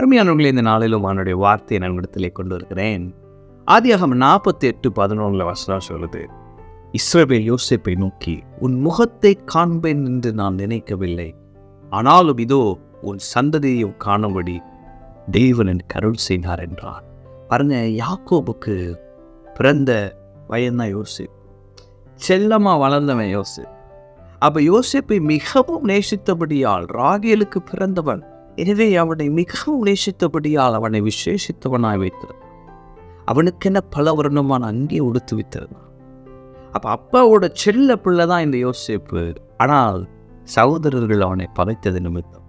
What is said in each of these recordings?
அருமையானவர்களே இந்த நாளிலும் அவனுடைய வார்த்தையை நான் இடத்திலே கொண்டு வருகிறேன். ஆதியாகம் நாற்பத்தி எட்டு பதினொன்றில் வசனம் சொல்லுது இஸ்ரவேல் யோசிப்பை நோக்கி உன் முகத்தை காண்பேன் என்று நான் நினைக்கவில்லை. ஆனாலும் இதோ உன் சந்ததியையும் காணும்படி தேவனின் கருள் செய்தார் என்றார். பாருங்க யாக்கோபுக்கு பிறந்த வயந்தான் யோசிப். செல்லமா வளர்ந்தவன் யோசிப். அப்ப யோசிப்பை மிகவும் நேசித்தபடியால் ராகேலுக்கு பிறந்தவன் எனவே அவனை மிகவும் நேசித்தபடியால் அவனை விசேஷித்தவனாய் வைத்திருந்தான் அவனுக்கென பல வருணமான அங்கே உடுத்து வைத்திருந்தான். அப்போ அப்பாவோட செல்ல பிள்ளை தான் இந்த யோசிப்பு. ஆனால் சகோதரர்கள் அவனை பதைத்தது நிமித்தம்.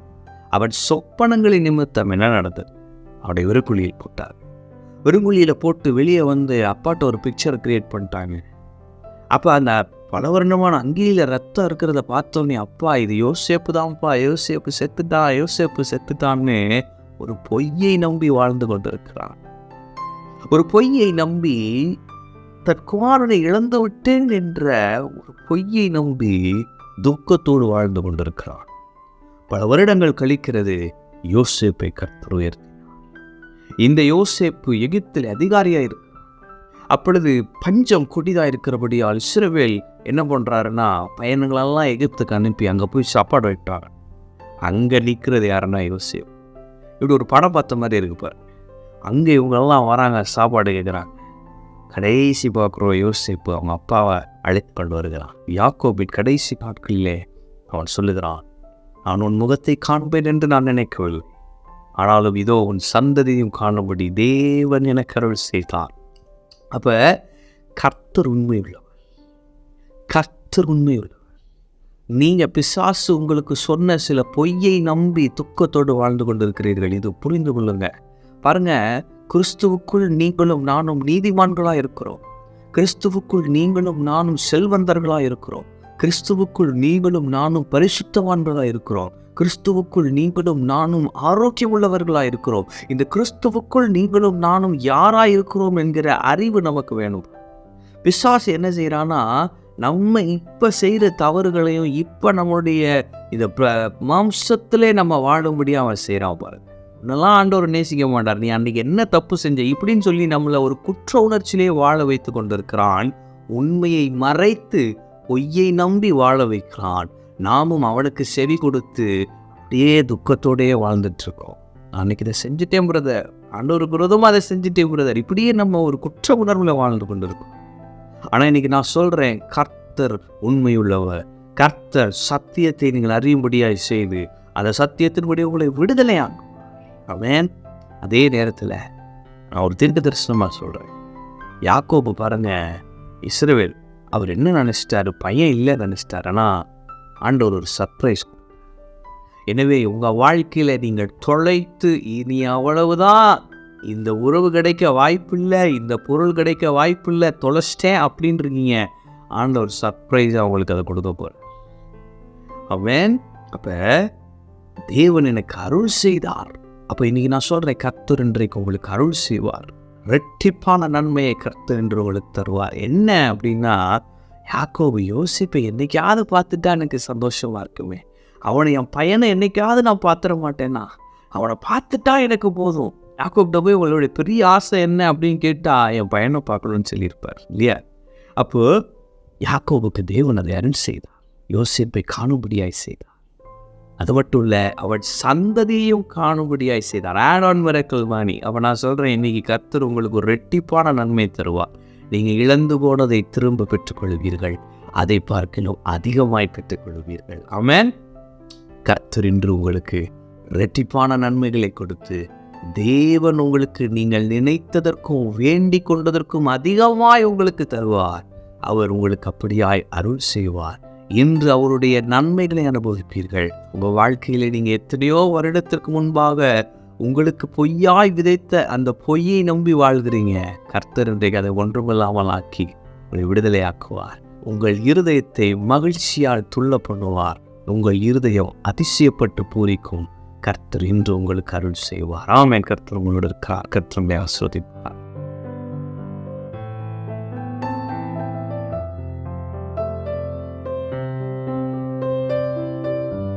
அவன் சொப்பனங்களின் நிமித்தம் என்ன நடந்தது? அவனை வெறுங்குழியில் போட்டார் வெறுங்குழியில் போட்டு வெளியே வந்து அப்பாட்ட ஒரு பிக்சர் கிரியேட் பண்ணிட்டாங்க. அப்போ அந்த பல வருடமான அங்கியில் ரத்தம் இருக்கிறத பார்த்தோன்னே அப்பா இது யோசேப்பு தான்ப்பா யோசேப்பு செத்துட்டான் யோசேப்பு செத்துட்டான்னு ஒரு பொய்யை நம்பி வாழ்ந்து கொண்டிருக்கிறான். ஒரு பொய்யை நம்பி தன் குமாரனை இழந்து விட்டேன் என்ற ஒரு பொய்யை நம்பி துக்கத்தோடு வாழ்ந்து கொண்டிருக்கிறான். பல வருடங்கள் கழிக்கிறது யோசேப்பை கற்று இந்த யோசேப்பு எகிப்தில் அதிகாரியாக இருக்கு அப்பொழுது பஞ்சம் கொடிதாக இருக்கிறபடியால் சிறுவேல் என்ன பண்ணுறாருன்னா பையனுங்களெல்லாம் எகிப்துக்கு அனுப்பி அங்கே போய் சாப்பாடு வைட்டாங்க அங்கே நிற்கிறது யாருன்னா யோசியம் இப்படி ஒரு படம் பார்த்த மாதிரி இருக்கு பாரு. அங்கே இவங்கெல்லாம் வராங்க சாப்பாடு கேட்குறாங்க. கடைசி பார்க்குறோம் யோசிப்பு அவங்க அப்பாவை அழைத்து கொண்டு வருகிறான். யாக்கோபின் கடைசி நாட்களிலே அவன் சொல்லுகிறான் நான் உன் முகத்தை காண்பேன் என்று நான் நினைக்கவில்லை. ஆனாலும் இதோ உன் சந்ததியும் காணும்படி தேவன் எனக்கு அருள் செய்தான். அப்போ கர்த்தர் உண்மை உள்ளவர் கர்த்தர் உண்மை உள்ளவர் நீங்கள் பிசாசு உங்களுக்கு சொன்ன சில பொய்யை நம்பி துக்கத்தோடு வாழ்ந்து கொண்டிருக்கிறீர்கள். இது புரிந்து கொள்ளுங்க. பாருங்க கிறிஸ்துவுக்குள் நீங்களும் நானும் நீதிமான்களாக இருக்கிறோம். கிறிஸ்துவுக்குள் நீங்களும் நானும் செல்வந்தர்களாக இருக்கிறோம். கிறிஸ்துவுக்குள் நீங்களும் நானும் பரிசுத்தவான்களாக இருக்கிறோம். கிறிஸ்துவுக்குள் நீங்களும் நானும் ஆரோக்கியம் உள்ளவர்களாக இருக்கிறோம் இந்த கிறிஸ்துவுக்குள் நீங்களும் நானும் யாராக இருக்கிறோம் என்கிற அறிவு நமக்கு வேணும். பிசாசு என்ன செய்கிறான்னா நம்ம இப்போ செய்கிற தவறுகளையும் இப்போ நம்மளுடைய இந்த மாம்சத்திலே நம்ம வாழும்படியாக அவன் செய்கிறான் பாருங்க உன்னெல்லாம் ஆண்டவர் நேசிக்க மாட்டார். நீ அன்றைக்கி என்ன தப்பு செஞ்ச? இப்படின்னு சொல்லி நம்மளை ஒரு குற்ற உணர்ச்சியிலே வாழ வைத்து கொண்டிருக்கிறான். உண்மையை மறைத்து பொய்யை நம்பி வாழ வைக்கிறான். நாமும் அவனுக்கு செவி கொடுத்து அப்படியே துக்கத்தோடயே வாழ்ந்துட்டு இருக்கோம் அன்னைக்கு இதை செஞ்சுட்டேன் பிரதர். அன்னொரு விரோதமாக அதை செஞ்சுட்டேன் பிரதர். இப்படியே நம்ம ஒரு குற்ற உணர்வில் வாழ்ந்து கொண்டிருக்கோம். ஆனால் இன்னைக்கு நான் சொல்கிறேன் கர்த்தர் உண்மையுள்ளவர். கர்த்தர் சத்தியத்தை நீங்கள் அறியும்படியாய் செய்து அந்த சத்தியத்தின்படி உங்களை விடுதலையாக்கும். அவன் அதே நேரத்தில் நான் ஒரு தீர்க்க தரிசனமாக சொல்கிறேன் யாக்கோப்பு பாருங்க இஸ்ரவேல் அவர் என்ன நினச்சிட்டாரு? பையன் இல்லை நினச்சிட்டார். ஆனால் ஆண்டவர் ஒரு சர்ப்ரைஸ் எனவே உங்கள் வாழ்க்கையில் நீங்கள் தொலைத்து இனி அவ்வளவுதான். இந்த உறவு கிடைக்க வாய்ப்பில்லை இந்த பொருள் கிடைக்க வாய்ப்பில்லை தொலைச்சிட்டேன் அப்படின்னு இருக்கீங்க ஆண்டவர் சர்ப்ரைஸாக உங்களுக்கு அதை கொடுக்க போகிறேன் அவன் அப்போ தேவன் எனக்கு அருள் செய்தார். அப்போ இன்னைக்கு நான் சொல்கிறேன் கர்த்தர் இன்றைக்கு உங்களுக்கு அருள் செய்வார். ரெட்டிப்பான நன்மையை கர்த்தர் என்று உங்களுக்கு தருவார். என்ன அப்படின்னா யாக்கோபு யோசிப்பை என்னைக்காவது பார்த்துட்டா எனக்கு சந்தோஷமாக இருக்குமே. அவனை என் பையனை என்னைக்காவது நான் பார்த்துட மாட்டேன்னா அவனை பார்த்துட்டா எனக்கு போதும். யாக்கோப்ட போய் உங்களுடைய பெரிய ஆசை என்ன அப்படின்னு கேட்டால் என் பையனை பார்க்கணும்னு சொல்லியிருப்பார் இல்லையா? அப்போ யாக்கோபுக்கு தேவன் அதை அருள் செய்தார். யோசிப்பை காணும்படியாய் செய்தார். அது மட்டும் இல்லை அவன் சந்ததியையும் காணும்படியாய் செய்தார். ஆட் ஆன் மிரக்கல் வாணி அவன் நான் சொல்கிறேன் இன்னைக்கு கர்த்தர் உங்களுக்கு ஒரு ரெட்டிப்பான நன்மை தருவார். நீங்கள் இழந்து போனதை திரும்ப பெற்றுக்கொள்வீர்கள். அதை பார்க்கலும் அதிகமாய் பெற்றுக்கொள்வீர்கள். அமேன் கர்த்தர் இன்று உங்களுக்கு ரெட்டிப்பான நன்மைகளை கொடுத்து தேவன் உங்களுக்கு நீங்கள் நினைத்ததற்கும் வேண்டிக் கொண்டதற்கும் அதிகமாய் உங்களுக்கு தருவார். அவர் உங்களுக்கு அப்படியாய் அருள் செய்வார். இன்று அவருடைய நன்மைகளை அனுபவிப்பீர்கள். உங்கள் வாழ்க்கையில் நீங்கள் எத்தனையோ வருடத்திற்கு முன்பாக உங்களுக்கு பொய்யாய் விதைத்த அந்த பொய்யை நம்பி வாழ்கிறீங்க. கர்த்தர் இன்றைக்கு அதை ஒன்றுமில்லாமல் ஆக்கி உங்களை விடுதலையாக்குவார். உங்கள் இருதயத்தை மகிழ்ச்சியால் துள்ள பண்ணுவார் உங்கள் இருதயம் அதிசயப்பட்டு பூரிக்கும். கர்த்தர் இன்று உங்களுக்கு அருள் செய்வார். ஆமென். கர்த்தர் உங்களோட இருக்கிறார் கர்த்தர்